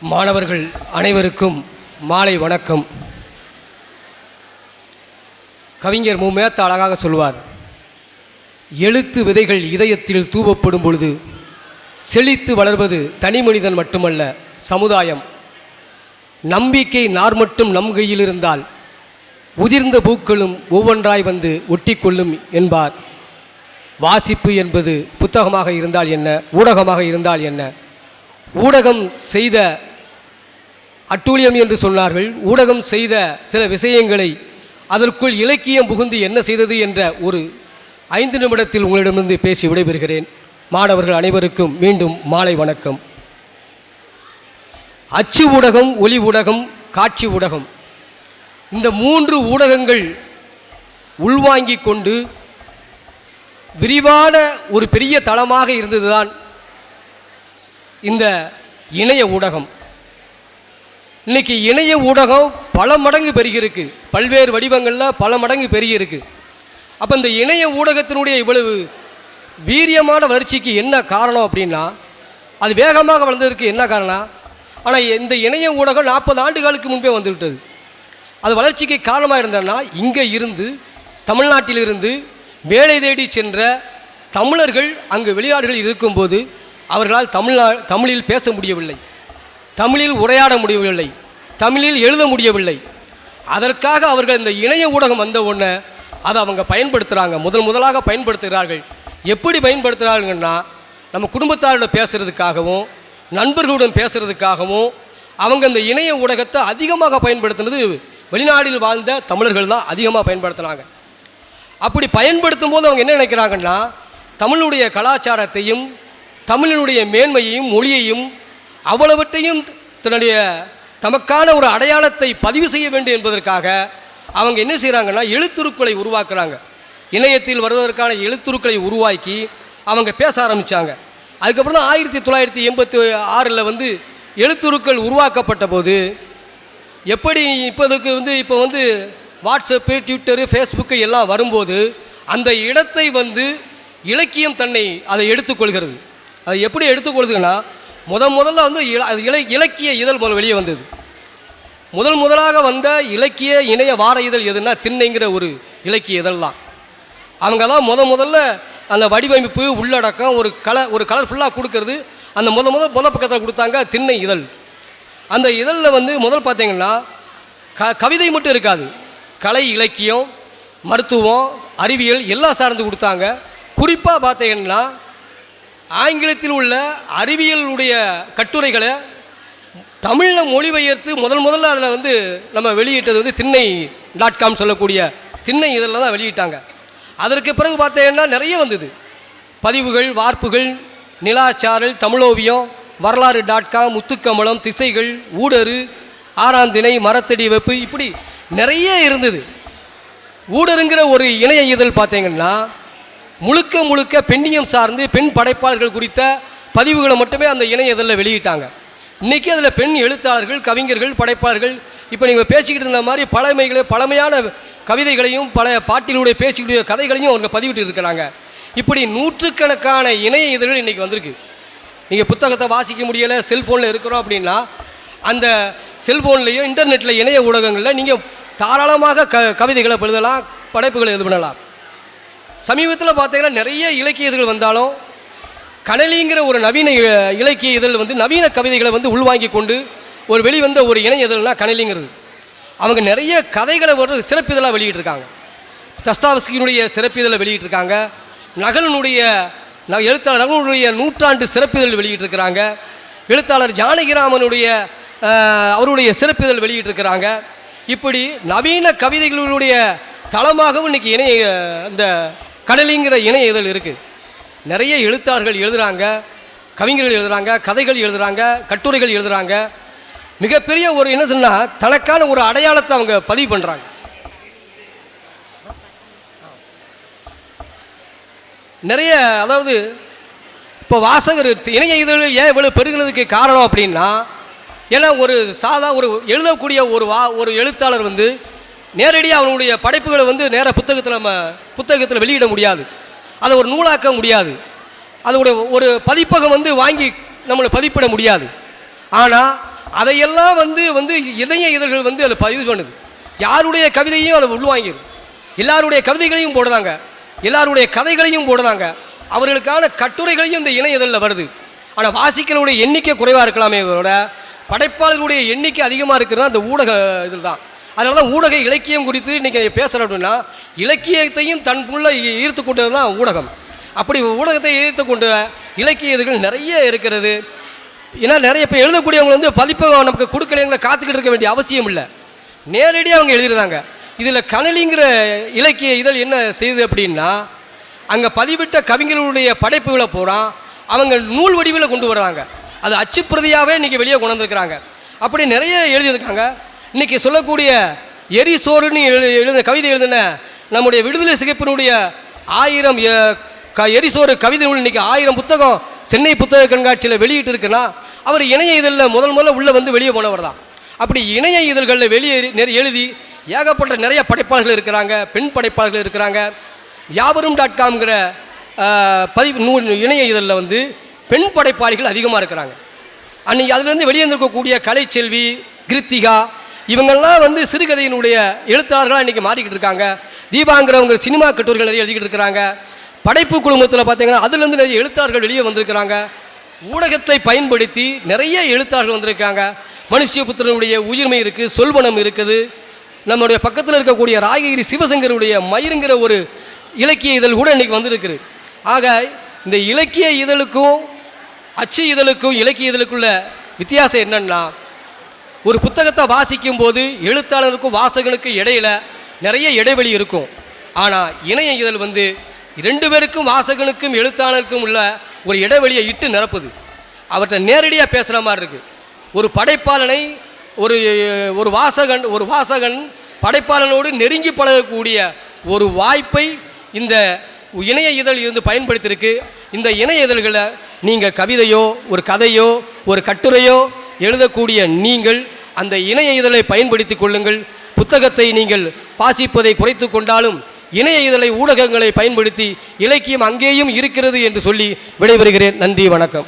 மாணவர்கள் அனைவருக்கும் மாலை வணக்கம். கவிஞர் மூமேத்த அழகாக சொல்வார் எழுத்து விதைகள் இதயத்தில் தூவப்படும் பொழுது செழித்து வளர்வது தனி மனிதன் மட்டுமல்ல சமுதாயம். நம்பிக்கை நார் மட்டும் நம் கையில் இருந்தால் உதிர்ந்த பூக்களும் ஒவ்வொன்றாய் வந்து ஒட்டிக்கொள்ளும் என்பார். வாசிப்பு என்பது புத்தகமாக இருந்தால் என்ன ஊடகமாக இருந்தால் என்ன ஊடகம் செய்த அட்டூழியம் என்று சொன்னார்கள். ஊடகம் செய்த சில விஷயங்களை அதற்குள் இலக்கியம் புகுந்து என்ன செய்தது என்ற ஒரு ஐந்து நிமிடத்தில் உங்களிடமிருந்து பேசி விடைபெறுகிறேன். மாணவர்கள் அனைவருக்கும் மீண்டும் மாலை வணக்கம். அச்சு ஊடகம் ஒலி ஊடகம் காட்சி ஊடகம். இந்த மூன்று ஊடகங்கள் உள்வாங்கிக் கொண்டு விரிவான ஒரு பெரிய தளமாக இருந்ததுதான் இந்த இணைய ஊடகம். இன்னைக்கு இணைய ஊடகம் பல மடங்கு பெருகியிருக்கு. பல்வேறு வடிவங்களில் பல மடங்கு பெருகியிருக்கு. அப்போ இந்த இணைய ஊடகத்தினுடைய இவ்வளவு வீரியமான வளர்ச்சிக்கு என்ன காரணம் அப்படின்னா அது வேகமாக வளர்ந்ததற்கு என்ன காரணம்? ஆனால் இந்த இணைய ஊடகம் நாற்பது ஆண்டுகளுக்கு முன்பே வந்துவிட்டது. அது வளர்ச்சிக்கு காரணமாக இருந்ததுன்னா இங்கே இருந்து தமிழ்நாட்டிலிருந்து வேலை தேடி சென்ற தமிழர்கள் அங்கு வெளிநாடுகளில் இருக்கும்போது அவர்களால் தமிழ்நா தமிழில் பேச முடியவில்லை. தமிழில் உரையாட முடியவில்லை. தமிழில் எழுத முடியவில்லை. அதற்காக அவர்கள் இந்த இணைய ஊடகம் வந்த உடனே அதை அவங்க பயன்படுத்துகிறாங்க முதல் முதலாக பயன்படுத்துகிறார்கள். எப்படி பயன்படுத்துகிறாங்கன்னா நம்ம குடும்பத்தாரோட பேசுகிறதுக்காகவும் நண்பர்களுடன் பேசுகிறதுக்காகவும் அவங்க இந்த இணைய ஊடகத்தை அதிகமாக பயன்படுத்தினது வெளிநாட்டில் வாழ்ந்த தமிழர்கள் தான் அதிகமாக பயன்படுத்துனாங்க. அப்படி பயன்படுத்தும் போது அவங்க என்ன நினைக்கிறாங்கன்னா தமிழுடைய கலாச்சாரத்தையும் தமிழினுடைய மேன்மையையும் மொழியையும் அவ்வளவற்றையும் தன்னுடைய தமக்கான ஒரு அடையாளத்தை பதிவு செய்ய வேண்டும் என்பதற்காக அவங்க என்ன செய்கிறாங்கன்னா எழுத்துருக்களை உருவாக்குறாங்க. இணையத்தில் வருவதற்கான எழுத்துருக்களை உருவாக்கி அவங்க பேச ஆரம்பித்தாங்க அதுக்கப்புறம் தான் ஆயிரத்தி தொள்ளாயிரத்தி எண்பத்தி ஆறில் வந்து எழுத்துருக்கள் உருவாக்கப்பட்ட போது எப்படி இப்போதுக்கு வந்து இப்போ வந்து வாட்ஸ்அப்பு ட்விட்டரு ஃபேஸ்புக்கு எல்லாம் வரும்போது அந்த இடத்தை வந்து இலக்கியம் தன்னை அதை எடுத்துக்கொள்கிறது. அது எப்படி எடுத்துக்கொள்ளுதுன்னா முத முதல்ல வந்து இல அது இலை இலக்கிய இதழ் முதல் வெளியே வந்தது. முதல் முதலாக வந்த இலக்கிய இணைய வார இதழ் எதுன்னா திண்ணைங்கிற ஒரு இலக்கிய இதழ் தான். அவங்க தான் முத முதல்ல அந்த வடிவமைப்பு உள்ளடக்கம் ஒரு கலர் ஒரு கலர்ஃபுல்லாக கொடுக்கறது அந்த முத முதல் முத பக்கத்தில் கொடுத்தாங்க திண்ணை இதழ். அந்த இதழில் வந்து முதல் பார்த்தீங்கன்னா க கவிதை மட்டும் இருக்காது. கலை இலக்கியம் மருத்துவம் அறிவியல் எல்லாம் சார்ந்து கொடுத்தாங்க. குறிப்பாக பார்த்தீங்கன்னா ஆங்கிலத்தில் உள்ள அறிவியலுடைய கட்டுரைகளை தமிழில் மொழிபெயர்த்து முதல் முதல்ல அதில் வந்து நம்ம வெளியிட்டது வந்து திண்ணை டாட் காம் சொல்லக்கூடிய திண்ணை இதழில் தான் வெளியிட்டாங்க. அதற்கு பிறகு பார்த்தீங்கன்னா நிறைய வந்தது. பதிவுகள் வார்ப்புகள் நிலாச்சாரல் தமிழோவியம் வரலாறு டாட் காம் முத்துக்கமலம் திசைகள் ஊடரு ஆறாந்திணை மரத்தடி வெப்பு இப்படி நிறைய இருந்தது. ஊடருங்கிற ஒரு இணைய இதழ் பார்த்தீங்கன்னா முழுக்க முழுக்க பெண்ணியம் சார்ந்து பெண் படைப்பாளர்கள் குறித்த பதிவுகளை மட்டுமே அந்த இணைய இதழில் வெளியிட்டாங்க. இன்றைக்கி அதில் பெண் எழுத்தாளர்கள் கவிஞர்கள் படைப்பாளர்கள் இப்போ நீங்கள் பேசிக்கிட்டு இருந்த மாதிரி பழமைகளை பழமையான கவிதைகளையும் பல பாட்டிலுடைய பேசிக்கூடிய கதைகளையும் அவங்க பதிவிட்டு இருக்கிறாங்க. இப்படி நூற்றுக்கணக்கான இணைய இதழ்கள் இன்றைக்கி வந்திருக்கு. நீங்கள் புத்தகத்தை வாசிக்க முடியலை செல்ஃபோனில் இருக்கிறோம் அப்படின்னா அந்த செல்ஃபோன்லேயோ இன்டர்நெட்டில் இணைய ஊடகங்களில் நீங்கள் தாராளமாக க கவிதைகளை எழுதலாம் படைப்புகளை இது பண்ணலாம். சமீபத்தில் பார்த்தீங்கன்னா நிறைய இலக்கிய இதழ் வந்தாலும் கனலிங்கிற ஒரு நவீன இ- இலக்கிய இதழ் வந்து நவீன கவிதைகளை வந்து உள்வாங்கி கொண்டு ஒரு வெளிவந்த ஒரு இணைய இதழ்னா கனலிங்கிறது அவங்க நிறைய கதைகளை ஒரு சிறப்பிதழாக வெளியிட்டிருக்காங்க. தஸ்தாவஸ்கியினுடைய சிறப்பிதழை வெளியிட்டிருக்காங்க. நகலனுடைய ந- எழுத்தாளர் நகலனுடைய நூற்றாண்டு சிறப்பிதழ் வெளியிட்டிருக்கிறாங்க. எழுத்தாளர் ஜானகிராமனுடைய அவருடைய அவருடைய சிறப்பிதழ் வெளியிட்டிருக்கிறாங்க. இப்படி நவீன கவிதைகளுடைய தளமாகவும் இன்னைக்கு இணைய இந்த கடலிங்கிற இணைய இதழ் இருக்குது நிறைய எழுத்தாளர்கள் எழுதுகிறாங்க கவிஞர்கள் எழுதுகிறாங்க கதைகள் எழுதுகிறாங்க கட்டுரைகள் எழுதுகிறாங்க மிகப்பெரிய ஒரு என்ன சொன்னால் தனக்கான ஒரு அடையாளத்தை அவங்க பதிவு பண்ணுறாங்க நிறைய அதாவது இப்போ வாசகர் இணைய இதழில் ஏன் இவ்வளோ பெருகினதுக்கு காரணம் அப்படின்னா ஏன்னா ஒரு சாதா ஒரு எழுதக்கூடிய ஒரு வா ஒரு எழுத்தாளர் வந்து நேரடியாக அவனுடைய படைப்புகளை வந்து நேராக புத்தகத்தில் நம்ம புத்தகத்தில் வெளியிட முடியாது. அதை ஒரு நூலாக்க முடியாது. அதோடைய ஒரு பதிப்பகம் வந்து வாங்கி நம்மளை பதிப்பிட முடியாது. ஆனால் அதையெல்லாம் வந்து வந்து இதய இதழ்கள் வந்து அதில் பதிவு பண்ணுது. யாருடைய கவிதையும் அதை உள்வாங்கிடும் எல்லாருடைய கவிதைகளையும் போடுறாங்க. எல்லாருடைய கதைகளையும் போடுறாங்க. அவர்களுக்கான கட்டுரைகளையும் இந்த இணைய இதழில் வருது. ஆனால் வாசிக்கிறவருடைய எண்ணிக்கை குறைவாக இருக்கலாமே விட படைப்பாளர்களுடைய எண்ணிக்கை அதிகமாக இருக்கிறதா அந்த ஊடக இதில் தான் அதனால தான் ஊடக இலக்கியம் குறித்து இன்றைக்கி பேசுகிறேன் அப்படின்னா இலக்கியத்தையும் தனக்குள்ளே ஈர்த்து கொண்டது தான் ஊடகம். அப்படி ஊடகத்தை ஈர்த்து கொண்ட இலக்கிய நிறைய இருக்கிறது. ஏன்னா நிறைய இப்போ எழுதக்கூடியவங்க வந்து பதிப்பை நமக்கு கொடுக்கலைங்களை காத்துக்கிட்டு இருக்க வேண்டிய அவசியம் இல்லை. நேரடியாக அவங்க எழுதிருந்தாங்க இதில் கனலிங்கிற இலக்கிய இதழ் என்ன செய்யுது அப்படின்னா அங்கே பதிவிட்ட கவிஞர்களுடைய படைப்புகளை பூரா அவங்க நூல் வடிவில் கொண்டு வர்றாங்க. அது அச்சுப்பிரதியாகவே இன்றைக்கி வெளியே கொண்டு வந்திருக்கிறாங்க. அப்படி நிறைய எழுதியிருக்காங்க. இன்னைக்கு சொல்லக்கூடிய எரிசோறுன்னு எழு எழுதின கவிதை எழுதின நம்முடைய விடுதலை சிகப்பினுடைய ஆயிரம் எரிசோறு கவிதை நூல் ஆயிரம் புத்தகம் சென்னை புத்தக கண்காட்சியில் வெளியிட்டு இருக்குன்னா அவர் இணைய இதழில் முதல் முதல்ல உள்ளே வந்து வெளியே போனவர் தான். அப்படி இணைய இதழ்களில் வெளியே எழுதி ஏகப்பட்ட நிறைய படைப்பாளர்கள் இருக்கிறாங்க பெண் படைப்பாளர்கள் இருக்கிறாங்க. யாவரும் டாட் காம்ங்கிற பதிவு நூல் இணைய இதழில் வந்து பெண் படைப்பாளிகள் அதிகமாக இருக்கிறாங்க. அன்னைக்கு அதுலேருந்து வெளியே இருக்கக்கூடிய கலைச்செல்வி கிருத்திகா இவங்கெல்லாம் வந்து சிறுகதையினுடைய எழுத்தாளர்களாக இன்றைக்கி மாறிக்கிட்டு இருக்காங்க. தீபாங்கிறவங்க சினிமா கட்டுரைகள் நிறைய எழுதிக்கிட்டு இருக்கிறாங்க. படைப்பு குழுமத்தில் பார்த்தீங்கன்னா அதுலேருந்து நிறைய எழுத்தாளர்கள் வெளியே வந்திருக்கிறாங்க. ஊடகத்தை பயன்படுத்தி நிறைய எழுத்தாளர்கள் வந்திருக்காங்க. மனுஷபுத்திரனுடைய உயிர்மை இருக்குது சொல்வனம் இருக்குது. நம்முடைய பக்கத்தில் இருக்கக்கூடிய ராயகிரி சிவசங்கருடைய மயிருங்கிற ஒரு இலக்கிய இதழ் கூட இன்றைக்கி வந்திருக்குது. ஆக இந்த இலக்கிய இதழுக்கும் அச்சு இதழுக்கும் இலக்கிய இதழுக்குள்ள வித்தியாசம் என்னன்னா ஒரு புத்தகத்தை வாசிக்கும் போது எழுத்தாளருக்கும் வாசகனுக்கும் இடையில நிறைய இடைவெளி இருக்கும். ஆனால் இணைய இதழ் வந்து ரெண்டு பேருக்கும் வாசகனுக்கும் எழுத்தாளருக்கும் உள்ள ஒரு இடைவெளியை இட்டு நிரப்புது. அவர்கிட்ட நேரடியாக பேசுகிற மாதிரி இருக்குது ஒரு படைப்பாளனை ஒரு ஒரு வாசகன் ஒரு வாசகன் படைப்பாளனோடு நெருங்கி பழகக்கூடிய ஒரு வாய்ப்பை இந்த இணைய இதழ் இருந்து பயன்படுத்தியிருக்கு. இந்த இணைய இதழ்களை நீங்கள் கவிதையோ ஒரு கதையோ ஒரு கட்டுரையோ எழுதக்கூடிய நீங்கள் அந்த இணைய இதழை பயன்படுத்தி கொள்ளுங்கள். புத்தகத்தை நீங்கள் வாசிப்பதை குறைத்து கொண்டாலும் இணைய இதழை ஊடகங்களை பயன்படுத்தி இலக்கியம் அங்கேயும் இருக்கிறது என்று சொல்லி விடைபெறுகிறேன். நன்றி வணக்கம்.